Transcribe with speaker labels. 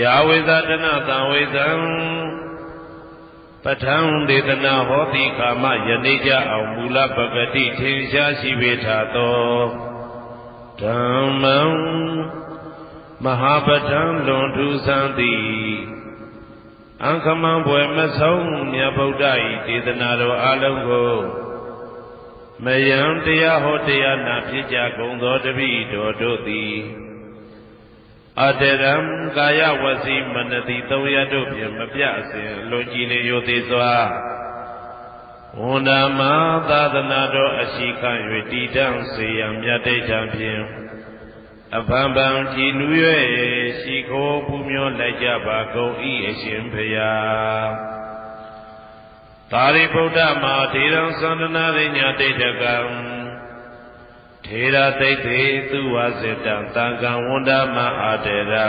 Speaker 1: ယာဝေသတနာတံဝေသံပဋ္ဌံဒေသနာဟောတိကာမယနေ့ကြအောင်မူလပဂတိထင်ရှားရှိပေထသောဓမ္မံမဟာပဋ္ဌံလွန်ထူးဆန်းသည်အံခမံဘွယ်မဆုံးမြတ်ဗုဒ္ဓ၏ဒေသနာတော်အလုံးကိုမယံတရားဟောတရားနာဖြစ်ကြကုန်သောတပိတော်တို့သည် အတရံကာယဝစီမနတိသုံးရတို့ဖြင့်မပြစဉ်လွန်ကြည်လေယိုသေးစွာဝန္ဒမသာသနာတော်အရှိခံ၍တည်တံ့စေရန်မြတ်တိတ်ထံဖြင့်အဖန်ပန်ကြည်နူး၍ရှိခိုးပူမျောလိုက်ကြပါကုန်၏အရှင်ဖရာသာရိပုတ္တမဟာထေရံသန္တနာရိညာတိတ်တကံ ထေရသိတ်သေးသူဝါစေတံတံကံဝန္ဒမအာတေရံ